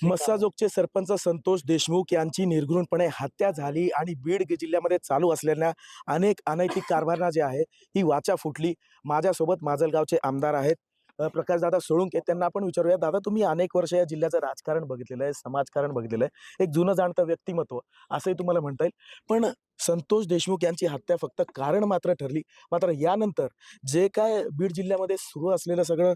मस्साजोगचे सरपंच संतोष देशमुख यांची निर्घृणपणे हत्या झाली आणि बीड जिल्ह्यामध्ये चालू असलेल्या अनेक अनैतिक कारभारणा जे आहे ही वाचा फुटली. माझ्यासोबत माजलगावचे आमदार आहेत. प्रकाशदादा सोळुंके त्यांना आपण विचारूया दादा तुम्ही अनेक वर्ष या जिल्ह्याचं राजकारण बघितलेलं आहे समाजकारण बघितलेलं आहे. एक जुनं जाणतं व्यक्तिमत्व असंही तुम्हाला म्हणता येईल. पण संतोष देशमुख यांची हत्या फक्त कारण मात्र ठरली. मात्र यानंतर जे काय बीड जिल्ह्यामध्ये सुरू असलेलं सगळं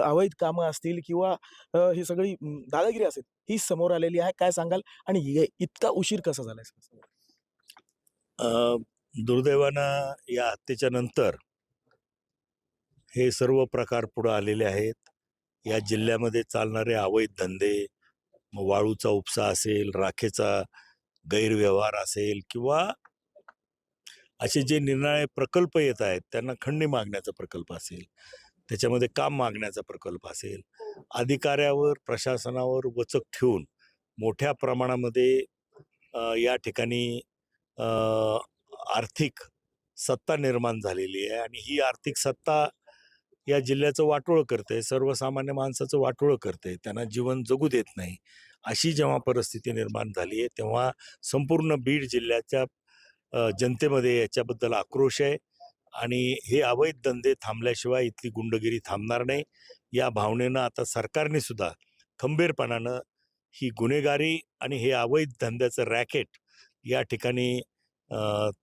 अवैध कामं असतील किंवा ही सगळी दादागिरी असेल ही समोर आलेली आहे. काय सांगाल? आणि इतका उशीर कसा झालाय? दुर्दैवानं या हत्येच्या नंतर हे सर्व प्रकार पुढं आलेले आहेत. या जिल्ह्यामध्ये चालणारे अवैध धंदे वाळूचा उपसा असेल राखेचा गैरव्यवहार असेल किंवा असे जे निर्णय प्रकल्प येत आहेत त्यांना खंडणी मागण्याचा प्रकल्प असेल त्याच्यामध्ये काम मागण्याचा प्रकल्प असेल अधिकाऱ्यावर प्रशासनावर वचक ठेवून मोठ्या प्रमाणामध्ये या ठिकाणी आर्थिक सत्ता निर्माण झालेली आहे आणि ही आर्थिक सत्ता या जिल्ह्याचं वाटोळं करते सर्वसामान्य माणसाचं वाटोळं करते त्यांना जीवन जगू देत नाही अशी जेव्हा परिस्थिती निर्माण झाली आहे तेव्हा संपूर्ण बीड जिल्ह्याच्या जनतेमध्ये याच्याबद्दल आक्रोश आहे आणि हे अवैध धंदे थांबल्याशिवाय इथली गुंडगिरी थांबणार नाही. या भावनेनं आता सरकारने सुद्धा खंबीरपणानं ही गुन्हेगारी आणि हे अवैध धंद्याचं रॅकेट या ठिकाणी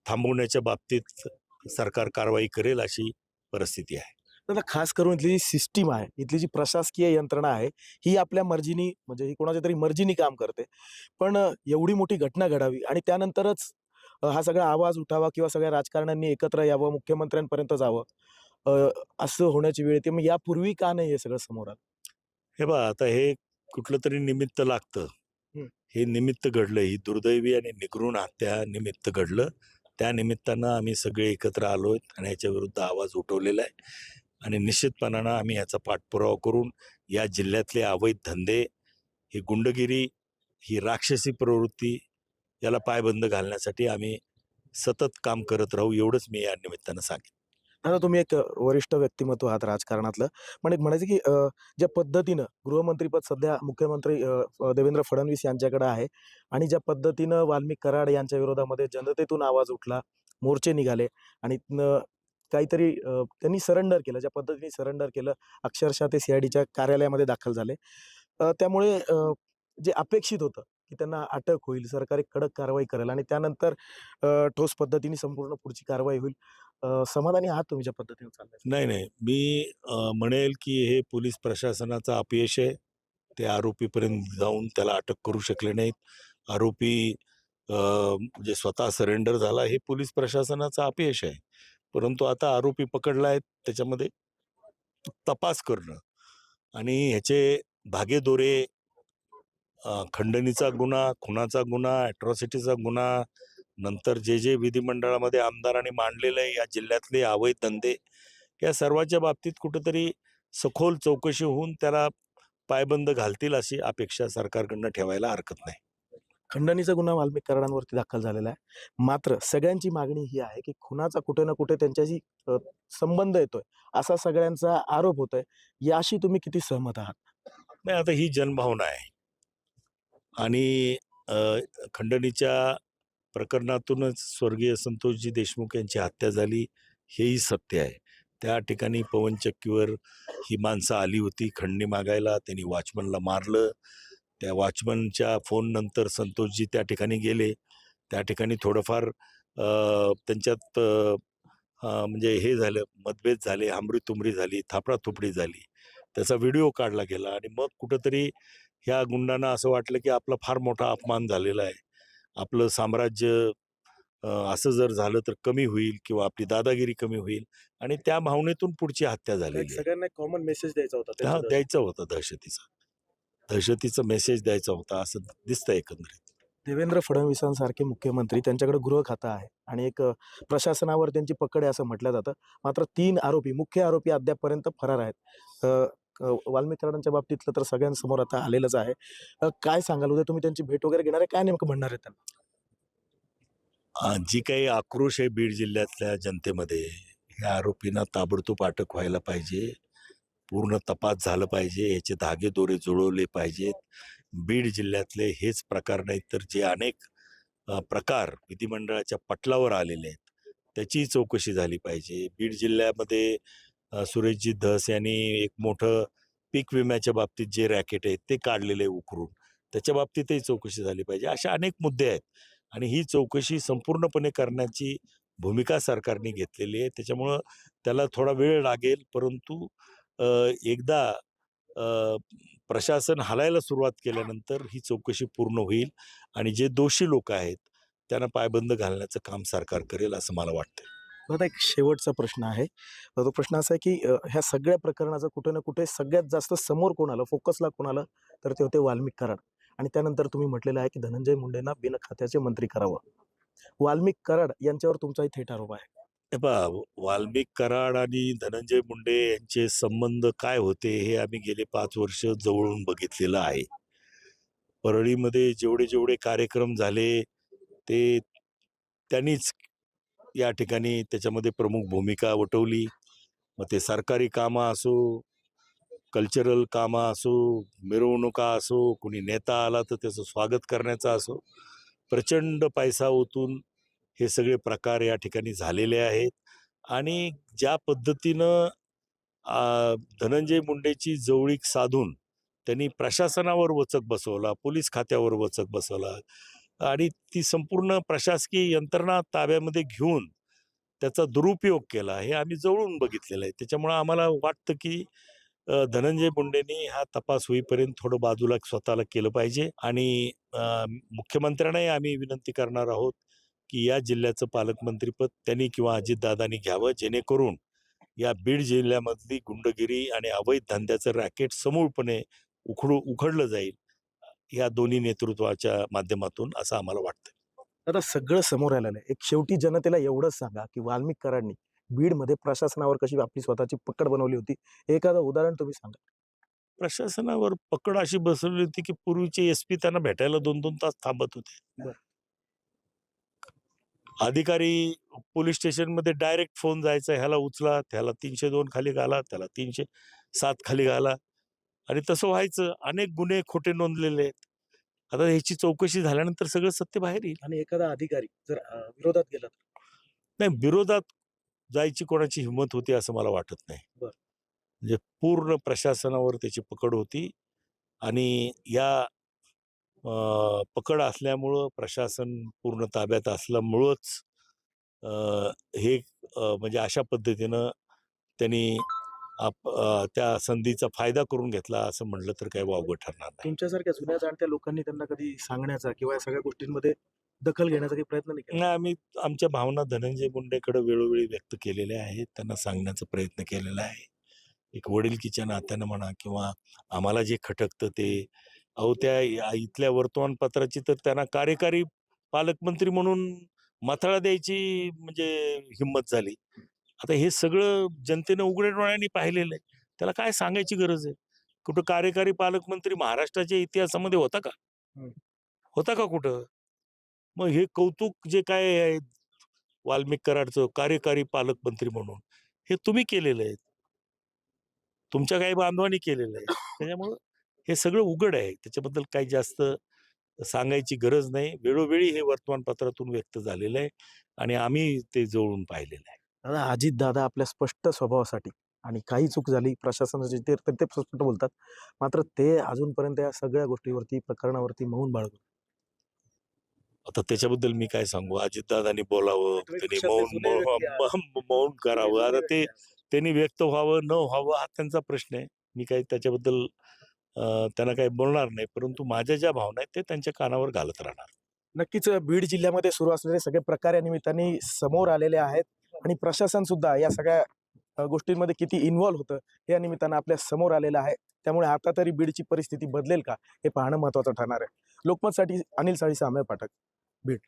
थांबवण्याच्या बाबतीत सरकार कारवाई करेल अशी परिस्थिती आहे. दादा खास करून इथली जी सिस्टीम आहे इथली जी प्रशासकीय यंत्रणा आहे ही आपल्या मर्जीनी म्हणजे ही कोणाच्या तरी मर्जीनी काम करते. पण एवढी मोठी घटना घडावी आणि त्यानंतरच हा सगळा आवाज उठावा किंवा सगळ्या राजकारण्यांनी एकत्र यावं मुख्यमंत्र्यांपर्यंत जावं असं होण्याची वेळ येते. मग यापूर्वी का नाही हे सगळं समोर आलं? हे बा आता हे कुठलं तरी निमित्त लागतं. हं. हे निमित्त घडलं. ही दुर्दैवी आणि निगृण हत्या निमित्त घडलं. त्या निमित्तानं आम्ही सगळे एकत्र आलोय आणि याच्या विरुद्ध आवाज उठवलेला आहे. आणि निश्चितपणानं आम्ही याचा पाठपुरावा करून या जिल्ह्यातले अवैध धंदे ही गुंडगिरी ही राक्षसी प्रवृत्ती याला पायबंद घालण्यासाठी आम्ही सतत काम करत राहू एवढंच मी या निमित्तानं सांगेन. दादा तुम्ही एक वरिष्ठ व्यक्तिमत्व आहात राजकारणातलं. पण एक म्हणायचं की ज्या पद्धतीनं गृहमंत्रीपद सध्या मुख्यमंत्री देवेंद्र फडणवीस यांच्याकडे आहे आणि ज्या पद्धतीनं वाल्मिक कराड यांच्या विरोधामध्ये जनतेतून आवाज उठला मोर्चे निघाले आणि काहीतरी त्यांनी सरेंडर केलं ज्या पद्धतीने सरेंडर केलं अक्षरशः ते सीआयडीच्या कार्यालयामध्ये दाखल झाले. त्यामुळे जे अपेक्षित होतं की त्यांना अटक होईल सरकारी कडक कारवाई करेल आणि त्यानंतर ठोस पद्धतीने संपूर्ण पुढची कारवाई होईल समाधानी आहात तुम्ही ज्या पद्धतीने चाललंय? नाही नाही. मी म्हणेल की हे पोलीस प्रशासनाचं अपयश आहे. ते आरोपीपर्यंत जाऊन त्याला अटक करू शकले नाहीत. आरोपी म्हणजे स्वतः सरेंडर झाला हे पोलीस प्रशासनाचं अपयश आहे. परंतु आता आरोपी पकडला आहे त्याच्यामध्ये तपास करणं आणि ह्याचे धागेदोरे खंडणीचा गुन्हा खुनाचा गुन्हा ॲट्रॉसिटीचा गुन्हा नंतर जे जे विधिमंडळामध्ये आमदारांनी मांडलेलं आहे या जिल्ह्यातले अवैध धंदे या सर्वांच्या बाबतीत कुठंतरी सखोल चौकशी होऊन त्याला पायबंद घालतील अशी अपेक्षा सरकारकडनं ठेवायला हरकत नाही. खंडणीचा गुन्हा वाल्मिक कराडांवरती दाखल झालेला आहे. मात्र सगळ्यांची मागणी ही आहे की खुनाचा कुठे ना कुठे त्यांच्याशी संबंध येतोय असा सगळ्यांचा आरोप होतोय. याशी तुम्ही किती सहमत आहात? नाही आता ही जनभावना आहे. आणि खंडणीच्या प्रकरणातूनच स्वर्गीय संतोषजी देशमुख यांची हत्या झाली हेही सत्य आहे. त्या ठिकाणी पवनचक्कीवर ही माणसं आली होती खंडणी मागायला त्यांनी वॉचमनला मारलं. त्या वॉचमनच्या फोन नंतर संतोषजी त्या ठिकाणी गेले. त्या ठिकाणी थोडंफार त्यांच्यात म्हणजे हे झालं मतभेद झाले हमरी तुमरी झाली थापडाथुपडी झाली. त्याचा व्हिडिओ काढला गेला आणि मग कुठंतरी ह्या गुंडांना असं वाटलं की आपला फार मोठा अपमान झालेला आहे. आपलं साम्राज्य असं जर झालं तर कमी होईल किंवा आपली दादागिरी कमी होईल आणि त्या भावनेतून पुढची हत्या आहे. सगळ्यांना कॉमन मेसेज द्यायचा होता द्यायचा होता दहशतीचा. दहशतीचा मेसेज द्यायचा होता असं दिसतंय एकंदरीत. देवेंद्र फडणवीसांसारखे मुख्यमंत्री त्यांच्याकडे गृह खातं आहे आणि एक प्रशासनावर त्यांची पकड आहे असं म्हटलं जातं. मात्र तीन आरोपी मुख्य आरोपी अद्यापपर्यंत फरार आहेत. अ, अ, वाल्मिक कराडांच्या बाबतीतलं तर सगळ्यांसमोर आता आलेलंच आहे. काय सांगाल? उद्या तुम्ही त्यांची भेट वगैरे घेणार आहे? काय नेमकं म्हणणार आहे त्यांना? जी काही आक्रोश आहे बीड जिल्ह्यातल्या जनतेमध्ये ह्या आरोपींना ताबडतोब अटक व्हायला पाहिजे. पूर्ण तपास झालं पाहिजे याचे धागे दोरे जुळवले पाहिजेत. बीड जिल्ह्यातले हेच प्रकार नाहीत तर जे अनेक प्रकार विधिमंडळाच्या पटलावर आलेले आहेत त्याची चौकशी झाली पाहिजे. बीड जिल्ह्यामध्ये सुरेशजी धस यांनी एक मोठं पीक विम्याच्या बाबतीत जे रॅकेट आहेत ते काढलेले उकरून त्याच्या बाबतीतही चौकशी झाली पाहिजे. असे अनेक मुद्दे आहेत आणि ही चौकशी संपूर्णपणे करण्याची भूमिका सरकारने घेतलेली आहे. त्याच्यामुळं त्याला थोडा वेळ लागेल परंतु एकदा प्रशासन हलायला सुरुवात केल्यानंतर ही चौकशी पूर्ण होईल आणि जे दोषी लोक आहेत त्यांना पायबंद घालण्याचं काम सरकार करेल असं मला वाटतं दादा एक शेवटचा प्रश्न आहे. तो प्रश्न असा आहे की ह्या सगळ्या प्रकरणाचं कुठे ना कुठे सगळ्यात जास्त समोर कोण आलं फोकसला कोण आलं तर ते होते वाल्मिक कराड. आणि त्यानंतर तुम्ही म्हटलेलं आहे की धनंजय मुंडेंना बिन खात्याचे मंत्री करावं. वाल्मिक कराड यांच्यावर तुमचाही थेट आरोप आहे. हे पहा वाल्मिक कराड आणि धनंजय मुंडे यांचे संबंध काय होते हे आम्ही गेले पाच वर्ष जवळून बघितलेलं आहे. परळीमध्ये जेवढे जेवढे कार्यक्रम झाले ते त्यांनीच या ठिकाणी त्याच्यामध्ये प्रमुख भूमिका वटवली. मग ते सरकारी कामं असो कल्चरल कामं असो मिरवणुका असो कुणी नेता आला तर त्याचं स्वागत करण्याचा असो प्रचंड पैसा ओतून हे सगळे प्रकार या ठिकाणी झालेले आहेत. आणि ज्या पद्धतीनं धनंजय मुंडेची जवळीक साधून त्यांनी प्रशासनावर वचक बसवला पोलीस खात्यावर वचक बसवला आणि ती संपूर्ण प्रशासकीय यंत्रणा ताब्यामध्ये घेऊन त्याचा दुरुपयोग केला हे आम्ही जवळून बघितलेलं आहे. त्याच्यामुळं आम्हाला वाटतं की धनंजय मुंडेंनी हा तपास होईपर्यंत थोडं बाजूला स्वतःला केलं पाहिजे आणि मुख्यमंत्र्यांनाही आम्ही विनंती करणार आहोत की या जिल्ह्याचं पालकमंत्रीपद त्यांनी किंवा अजितदादांनी घ्यावं जेणेकरून या बीड जिल्ह्यामधली गुंडगिरी आणि अवैध धंद्याचं रॅकेट समूळपणे उखडू उखडलं जाईल या दोन्ही नेतृत्वाच्या माध्यमातून असं आम्हाला वाटतं आता सगळं समोर आलेलं आहे. एक शेवटी जनतेला एवढंच सांगा की वाल्मिक कराडनी बीडमध्ये प्रशासनावर कशी आपली स्वतःची पकड बनवली होती? हे एखादं उदाहरण तुम्ही सांगा. प्रशासनावर पकड अशी बसवली होती की पूर्वीचे एस पी त्यांना भेटायला दोन दोन तास थांबत होते. अधिकारी पोलीस स्टेशनमध्ये डायरेक्ट फोन जायचा ह्याला उचला त्याला तीनशे दोन खाली घाला त्याला तीनशे सात खाली घाला. आणि तसं व्हायचं. अनेक गुन्हे खोटे नोंदलेले आहेत. आता ह्याची चौकशी झाल्यानंतर सगळं सत्य बाहेर येईल. आणि एखादा अधिकारी जर विरोधात गेला तर? नाही विरोधात जायची कोणाची हिंमत होती असं मला वाटत नाही. बरं. म्हणजे पूर्ण प्रशासनावर त्याची पकड होती. आणि या पकड असल्यामुळं प्रशासन पूर्ण ताब्यात असल्यामुळंच हे म्हणजे अशा पद्धतीनं त्यांनी आप त्या संधीचा फायदा करून घेतला असं म्हटलं तर काही वावगं ठरणार नाही. तुमच्यासारख्या जुन्या जाणत्या लोकांनी त्यांना कधी सांगण्याचा किंवा या सगळ्या गोष्टींमध्ये दखल घेण्याचा काही प्रयत्न नाही नाही आम्ही आमच्या भावना धनंजय मुंडेकडे वेळोवेळी व्यक्त केलेल्या आहेत. त्यांना सांगण्याचा प्रयत्न केलेला आहे. एक वडीलकीच्या नात्यानं म्हणा किंवा आम्हाला जे खटकतं ते अहो त्या इथल्या वर्तमानपत्राची तर त्यांना कार्यकारी पालकमंत्री म्हणून माथाळा द्यायची म्हणजे हिंमत झाली. आता हे सगळं जनतेनं उघड्या डोळ्यांनी पाहिलेलं आहे. त्याला काय सांगायची गरज आहे? कुठं कार्यकारी पालकमंत्री महाराष्ट्राच्या इतिहासामध्ये होता का. होता का कुठं? मग हे कौतुक जे काय आहे वाल्मिक कराडचं कार्यकारी पालकमंत्री म्हणून हे तुम्ही केलेलं आहे. तुमच्या काही बांधवांनी केलेलं आहे. त्याच्यामुळं हे सगळं उघड आहे. त्याच्याबद्दल काही जास्त सांगायची गरज नाही. वेळोवेळी हे वर्तमानपत्रातून व्यक्त झालेलं आहे आणि आम्ही ते जवळून पाहिलेलं आहे. दादा अजित दादा आपल्या स्पष्ट स्वभावासाठी आणि काही चूक झाली प्रशासनाची ते तर ते स्पष्ट बोलतात. मात्र ते अजूनपर्यंत या सगळ्या गोष्टीवरती प्रकरणावरती मौन बाळगून. आता त्याच्याबद्दल मी काय सांगू? अजितदादांनी बोलावं त्यांनी मौन. मौन- करावं. आता ते त्यांनी व्यक्त व्हावं न व्हावं हा त्यांचा प्रश्न आहे. मी काही त्याच्याबद्दल त्यांना काही बोलणार नाही. परंतु माझ्या ज्या भावना आहेत ते त्यांच्या कानावर घालत राहणार. नक्कीच बीड जिल्ह्यामध्ये सुरू असलेले सगळे प्रकार या निमित्ताने समोर आलेले आहेत आणि प्रशासन सुद्धा या सगळ्या गोष्टींमध्ये किती इन्व्हॉल्व्ह होतं या निमित्तानं आपल्यासमोर आलेलं आहे. त्यामुळे आता तरी बीडची परिस्थिती बदलेल का हे पाहणं महत्वाचं ठरणार आहे. लोकमतसाठी अनिल साळी साम्य पाठक बीड.